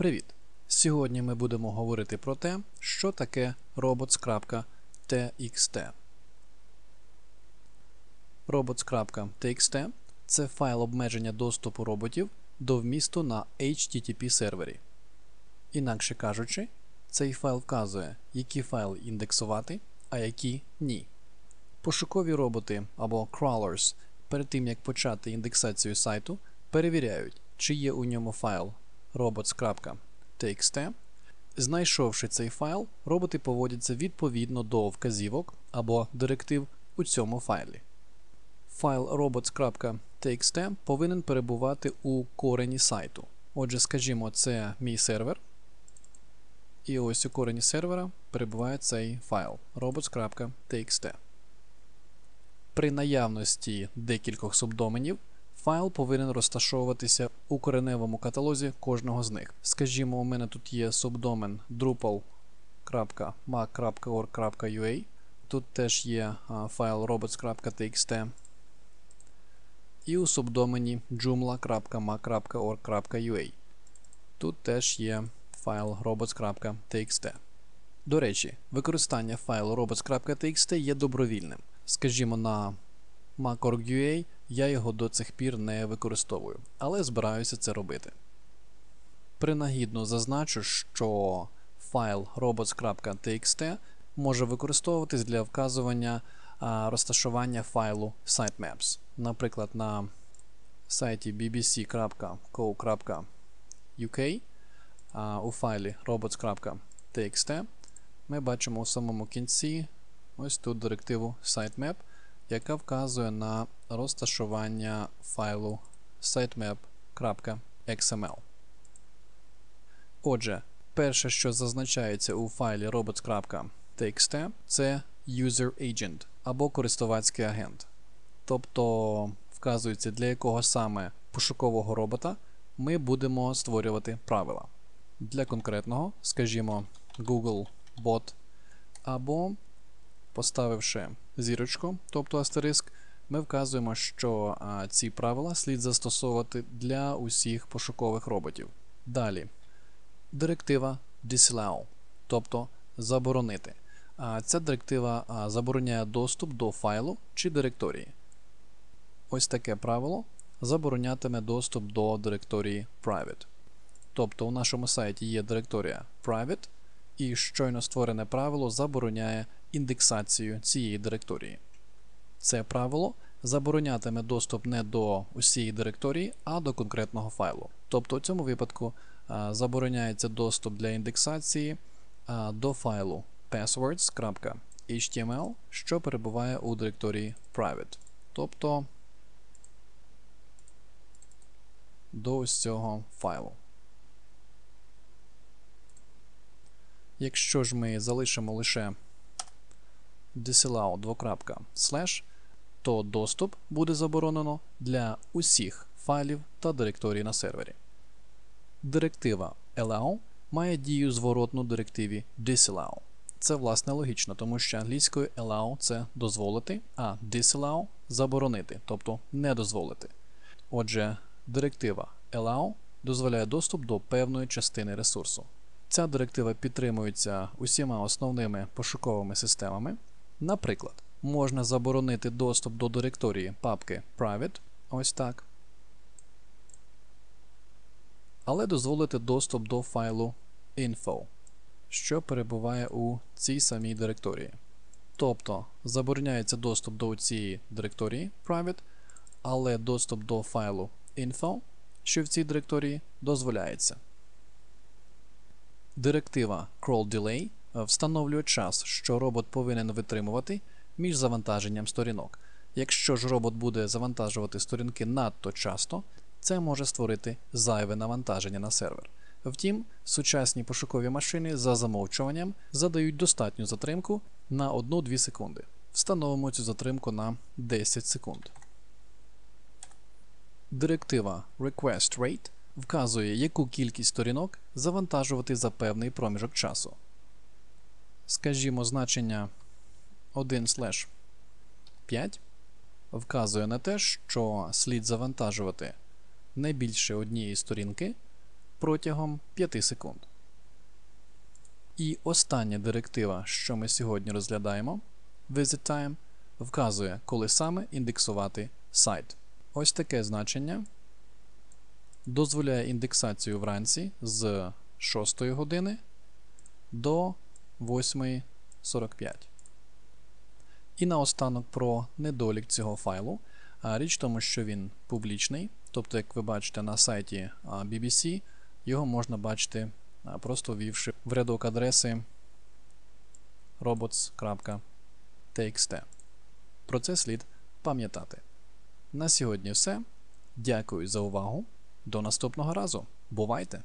Привіт! Сьогодні ми будемо говорити про те, що таке robots.txt. Robots.txt це файл обмеження доступу роботів до вмісту на HTTP сервері. Інакше кажучи, цей файл вказує, які файли індексувати, а які ні. Пошукові роботи або crawlers перед тим як почати індексацію сайту, перевіряють, чи є у ньому файл robots.txt. Знайшовши цей файл, роботи поводяться відповідно до вказівок або директив у цьому файлі. Файл robots.txt повинен перебувати у корені сайту. Отже, скажімо, це мій сервер. І ось у корені сервера перебуває цей файл robots.txt. При наявності декількох субдоменів файл повинен розташовуватися у кореневому каталозі кожного з них. Скажімо, у мене тут є субдомен drupal.mac.org.ua. Тут теж є файл robots.txt. І у субдомені joomla.mac.org.ua. Тут теж є файл robots.txt. До речі, використання файлу robots.txt є добровільним. Скажімо, на Mac.org.ua я його до цих пір не використовую, але збираюся це робити. Принагідно зазначу, що файл robots.txt може використовуватись для вказування розташування файлу sitemaps. Наприклад, на сайті bbc.co.uk у файлі robots.txt ми бачимо у самому кінці ось тут директиву sitemap, яка вказує на розташування файлу sitemap.xml. Отже, перше, що зазначається у файлі robots.txt, це user agent або користувацький агент. Тобто вказується, для якого саме пошукового робота ми будемо створювати правила. Для конкретного, скажімо, Google Bot, або поставивши зірочку, тобто астериск, ми вказуємо, що а, ці правила слід застосовувати для усіх пошукових роботів. Далі, директива disallow, тобто заборонити. А, Ця директива а, забороняє доступ до файлу чи директорії. Ось таке правило заборонятиме доступ до директорії private. Тобто у нашому сайті є директорія private, і щойно створене правило забороняє індексацію цієї директорії. Це правило заборонятиме доступ не до усієї директорії, а до конкретного файлу. Тобто у цьому випадку забороняється доступ для індексації до файлу passwords.html, що перебуває у директорії private. Тобто до ось цього файлу. Якщо ж ми залишимо лише disallow двокрапка slash, то доступ буде заборонено для усіх файлів та директорій на сервері. Директива allow має дію зворотну директиві disallow. Це власне логічно, тому що англійською allow це дозволити, а disallow заборонити, тобто не дозволити. Отже, директива allow дозволяє доступ до певної частини ресурсу. Ця директива підтримується усіма основними пошуковими системами. Наприклад, можна заборонити доступ до директорії папки Private, ось так. Але дозволити доступ до файлу info, що перебуває у цій самій директорії. Тобто забороняється доступ до цієї директорії Private, але доступ до файлу info, що в цій директорії, дозволяється. Директива crawl-delay встановлює час, що робот повинен витримувати між завантаженням сторінок. Якщо ж робот буде завантажувати сторінки надто часто, це може створити зайве навантаження на сервер. Втім, сучасні пошукові машини за замовчуванням задають достатню затримку на 1-2 секунди. Встановимо цю затримку на 10 секунд. Директива request rate вказує, яку кількість сторінок завантажувати за певний проміжок часу. Скажімо, значення 1 5 вказує на те, що слід завантажувати не більше однієї сторінки протягом 5 секунд. І остання директива, що ми сьогодні розглядаємо, VisitTime, вказує, коли саме індексувати сайт. Ось таке значення дозволяє індексацію вранці з 6 години до 8.45. І наостанок про недолік цього файлу. Річ в тому, що він публічний, тобто, як ви бачите на сайті BBC, його можна бачити, просто ввівши в рядок адреси robots.txt. Про це слід пам'ятати. На сьогодні все. Дякую за увагу. До наступного разу. Бувайте!